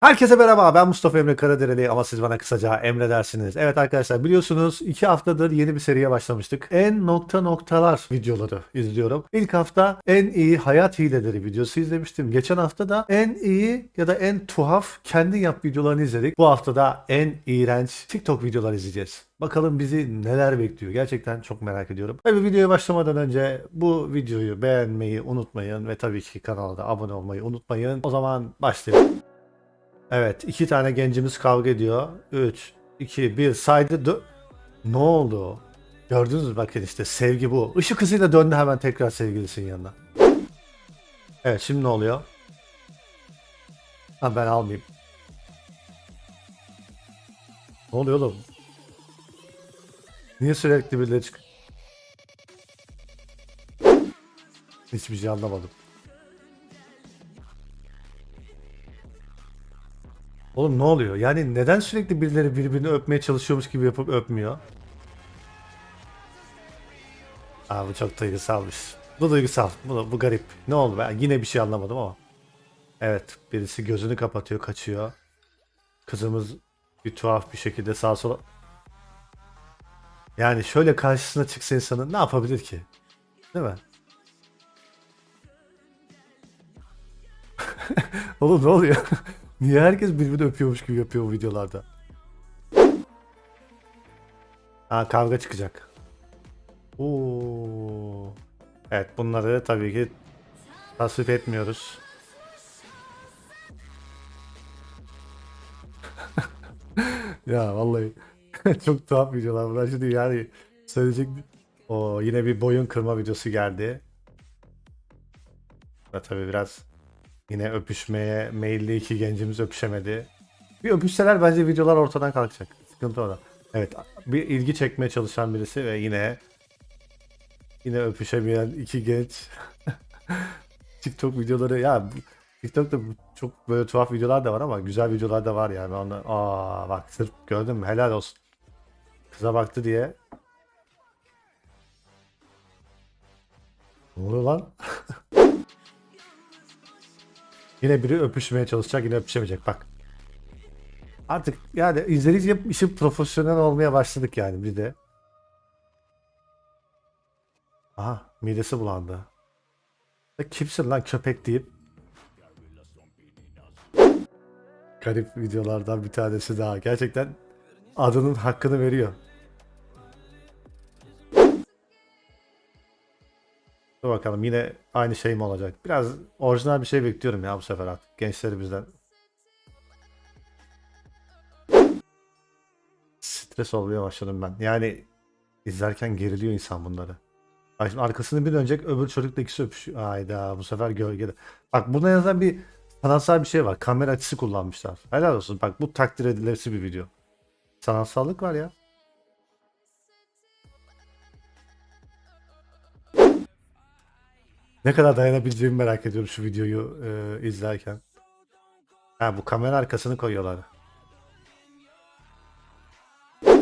Herkese merhaba ben Mustafa Emre Karadereli ama siz bana kısaca Emre dersiniz. Evet arkadaşlar biliyorsunuz iki haftadır yeni bir seriye başlamıştık. En nokta noktalar videoları izliyorum. İlk hafta en iyi hayat hileleri videosu izlemiştim. Geçen hafta da en iyi ya da en tuhaf kendi yap videolarını izledik. Bu hafta da en iğrenç TikTok videolar izleyeceğiz. Bakalım bizi neler bekliyor. Gerçekten çok merak ediyorum. Tabii videoya başlamadan önce bu videoyu beğenmeyi unutmayın ve tabii ki kanala da abone olmayı unutmayın. O zaman başlayalım. Evet iki tane gencimiz kavga ediyor. 3, 2, 1 saydı. dö- ne oldu? Gördünüz mü bakın işte sevgi bu. Işık hızıyla döndü hemen tekrar sevgilisinin yanına. Evet şimdi ne oluyor? Ha ben almayayım. Ne oluyor oğlum? Niye sürekli birileri çık? Hiçbir şey anlamadım. Oğlum ne oluyor? Yani neden sürekli birileri birbirini öpmeye çalışıyormuş gibi yapıp öpmüyor? Aa bu çok duygusalmış. Bu duygusal. Bu, bu garip. Ne oldu? Ben yine bir şey anlamadım ama. Evet. Birisi gözünü kapatıyor, kaçıyor. Kızımız bir tuhaf bir şekilde sağa sola... Yani şöyle karşısına çıksa insanın ne yapabilir ki? Değil mi? Oğlum ne oluyor? Niye herkes birbirini öpüyormuş gibi yapıyor bu videolarda? Ha kavga çıkacak. Oo. Evet bunları tabii ki tasvip etmiyoruz. ya vallahi çok tuhaf videolar bunlar. Şimdi yani söyleyecek o yine bir boyun kırma videosu geldi. Ve tabii biraz Yine öpüşmeye meyilli iki gencimiz öpüşemedi. Bir öpüşseler bence videolar ortadan kalkacak. Sıkıntı orada. Evet bir ilgi çekmeye çalışan birisi ve yine yine öpüşemeyen iki genç. TikTok videoları ya TikTok'ta çok böyle tuhaf videolar da var ama güzel videolar da var yani. Onlar, aa bak sırf gördün mü helal olsun. Kıza baktı diye. Ne oluyor lan? Yine biri öpüşmeye çalışacak yine öpüşemeyecek bak. Artık yani izleyici işin profesyonel olmaya başladık yani bir de. Aha midesi bulandı. Ya kimsin lan köpek deyip. Garip videolardan bir tanesi daha. Gerçekten adının hakkını veriyor. Dur bakalım yine aynı şey mi olacak? Biraz orijinal bir şey bekliyorum ya bu sefer artık gençleri bizden. Stres olmaya başladım ben. Yani izlerken geriliyor insan bunları. Bak şimdi arkasını bir dönecek öbür çocukla ikisi öpüşüyor. Hayda bu sefer gölgede. Bak buna yazan bir sanatsal bir şey var. Kamera açısı kullanmışlar. Helal olsun. Bak bu takdir edilesi bir video. Sanatsallık var ya. Ne kadar dayanabileceğimi merak ediyorum şu videoyu e, izlerken. Ha bu kamera arkasını koyuyorlar.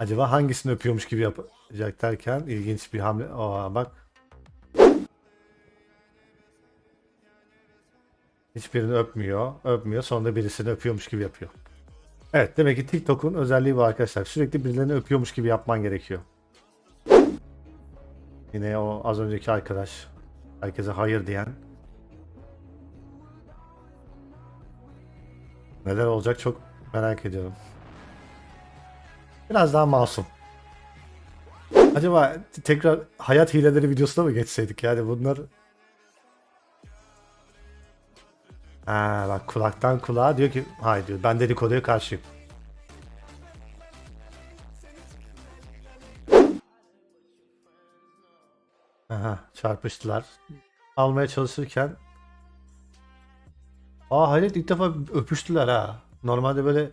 Acaba hangisini öpüyormuş gibi yapacak derken ilginç bir hamle. Aa bak. Hiçbirini öpmüyor. Öpmüyor. Sonra birisini öpüyormuş gibi yapıyor. Evet demek ki TikTok'un özelliği bu arkadaşlar. Sürekli birilerini öpüyormuş gibi yapman gerekiyor. Yine o az önceki arkadaş. Herkese hayır diyen. Neler olacak çok merak ediyorum. Biraz daha masum. Acaba tekrar hayat hileleri videosuna mı geçseydik yani bunlar... Ha bak kulaktan kulağa diyor ki hayır diyor ben dedikoduya karşıyım. Çarpıştılar. Almaya çalışırken Aa hayret ilk defa öpüştüler ha. Normalde böyle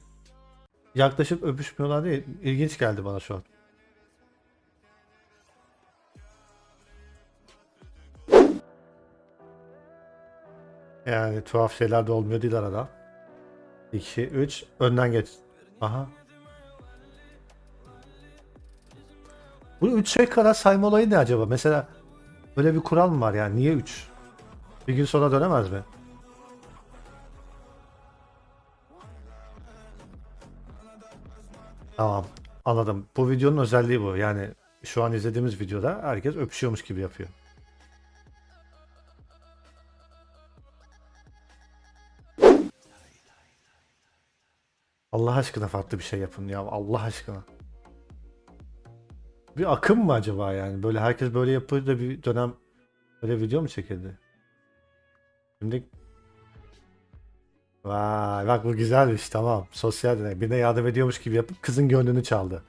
yaklaşıp öpüşmüyorlar diye ilginç geldi bana şu an. Yani tuhaf şeyler de olmuyor değil arada. 2, 3, önden geç. Aha. Bu 3 şey kadar sayma olayı ne acaba? Mesela Böyle bir kural mı var yani? Niye 3? Bir gün sonra dönemez mi? Tamam. Anladım. Bu videonun özelliği bu. Yani şu an izlediğimiz videoda herkes öpüşüyormuş gibi yapıyor. Allah aşkına farklı bir şey yapın ya. Allah aşkına. Bir akım mı acaba yani? Böyle herkes böyle yapıyor da bir dönem böyle video mu çekildi? Şimdi Vay bak bu güzelmiş tamam. Sosyal deney. Birine yardım ediyormuş gibi yapıp kızın gönlünü çaldı.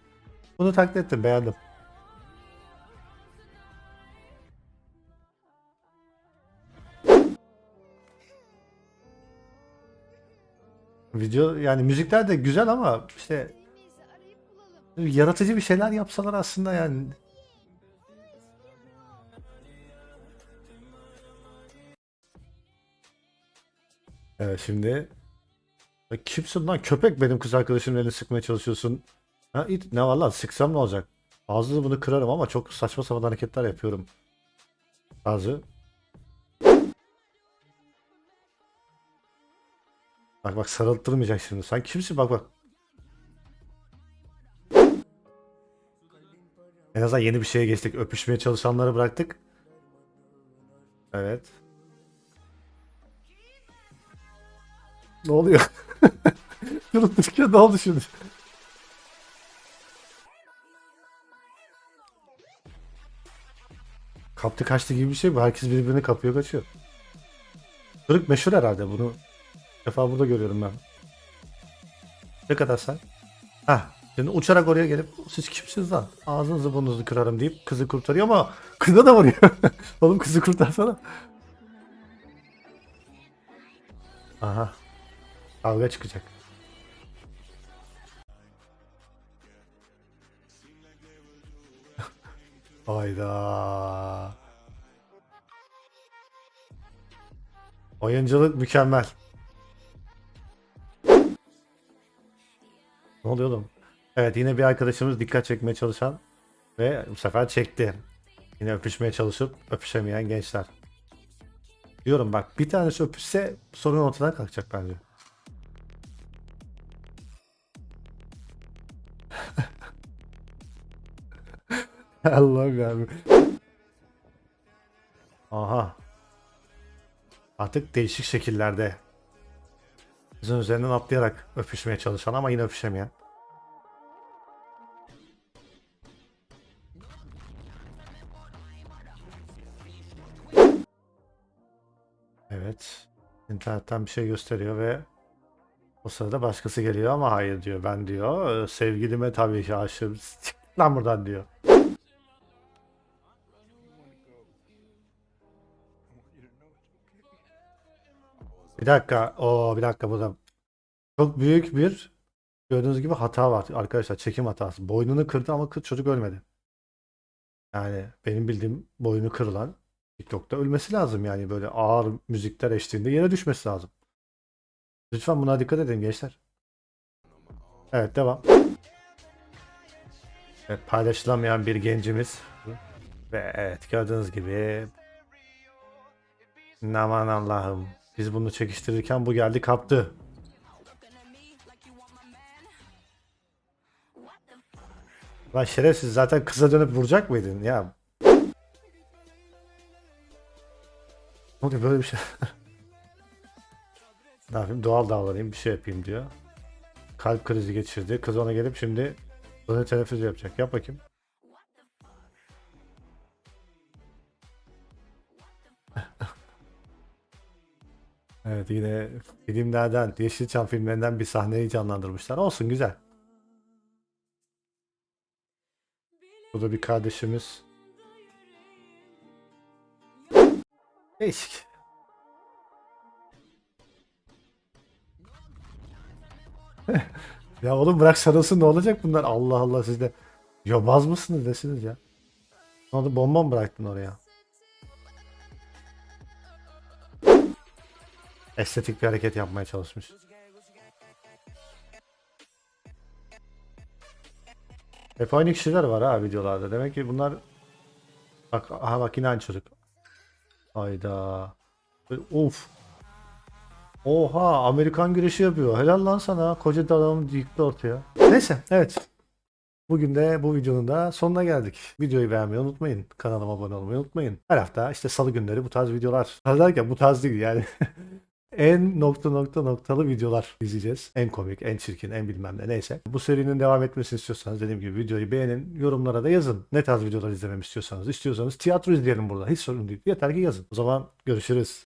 Bunu taklit ettim beğendim. Video yani müzikler de güzel ama işte yaratıcı bir şeyler yapsalar aslında yani Evet şimdi Ya kimsin lan köpek benim kız arkadaşımın elini sıkmaya çalışıyorsun. Ha, it, ne var lan sıksam ne olacak? Ağzını bunu kırarım ama çok saçma sapan hareketler yapıyorum. Bazı. Bak bak sarıltırmayacak şimdi. Sen kimsin bak bak. En azından yeni bir şeye geçtik. Öpüşmeye çalışanları bıraktık. Evet. Ne oluyor? Durup dururken ne oldu şimdi? Kaptı kaçtı gibi bir şey bu. Herkes birbirini kapıyor kaçıyor. Kırık meşhur herhalde bunu. Bir defa burada görüyorum ben. Ne kadar sen? Hah. Şimdi uçarak oraya gelip siz kimsiniz lan? Ağzınızı burnunuzu kırarım deyip kızı kurtarıyor ama kıza da vuruyor. Oğlum kızı kurtarsana. Aha. Kavga çıkacak. Hayda. Oyunculuk mükemmel. Ne oluyor oğlum? Evet yine bir arkadaşımız dikkat çekmeye çalışan ve bu sefer çekti. Yine öpüşmeye çalışıp öpüşemeyen gençler. Diyorum bak bir tanesi öpüşse sorun ortadan kalkacak bence. Allah'ım ya. Aha. Artık değişik şekillerde. Kızın üzerinden atlayarak öpüşmeye çalışan ama yine öpüşemeyen. Evet. İnternetten bir şey gösteriyor ve o sırada başkası geliyor ama hayır diyor. Ben diyor sevgilime tabii ki aşığım. Çık lan buradan diyor. Bir dakika. O bir dakika burada. Çok büyük bir gördüğünüz gibi hata var arkadaşlar. Çekim hatası. Boynunu kırdı ama çocuk ölmedi. Yani benim bildiğim boynu kırılan TikTok'ta ölmesi lazım yani böyle ağır müzikler eşliğinde yere düşmesi lazım. Lütfen buna dikkat edin gençler. Evet devam. Evet, paylaşılamayan bir gencimiz. Ve evet gördüğünüz gibi Aman Allah'ım. Biz bunu çekiştirirken bu geldi kaptı. Lan şerefsiz zaten kıza dönüp vuracak mıydın ya? Ne oluyor böyle bir şey? ne yapayım doğal davranayım bir şey yapayım diyor. Kalp krizi geçirdi. Kız ona gelip şimdi bunu teneffüs yapacak. Yap bakayım. Evet yine filmlerden, Yeşilçam filmlerinden bir sahneyi canlandırmışlar. Olsun güzel. Bu da bir kardeşimiz. Değişik. ya oğlum bırak sarılsın ne olacak bunlar? Allah Allah siz de yobaz mısınız desiniz ya. Ne oldu bomba mı bıraktın oraya? Estetik bir hareket yapmaya çalışmış. Hep aynı kişiler var ha videolarda. Demek ki bunlar Bak aha bak yine aynı çocuk. Hayda. Of. Oha Amerikan güreşi yapıyor. Helal lan sana. Koca adamı yıktı ortaya. Neyse evet. Bugün de bu videonun da sonuna geldik. Videoyu beğenmeyi unutmayın. Kanalıma abone olmayı unutmayın. Her hafta işte salı günleri bu tarz videolar. Derken bu tarz değil yani. en nokta nokta noktalı videolar izleyeceğiz. En komik, en çirkin, en bilmem ne neyse. Bu serinin devam etmesini istiyorsanız dediğim gibi videoyu beğenin. Yorumlara da yazın. Ne tarz videolar izlememi istiyorsanız. istiyorsanız tiyatro izleyelim burada. Hiç sorun değil. Yeter ki yazın. O zaman görüşürüz.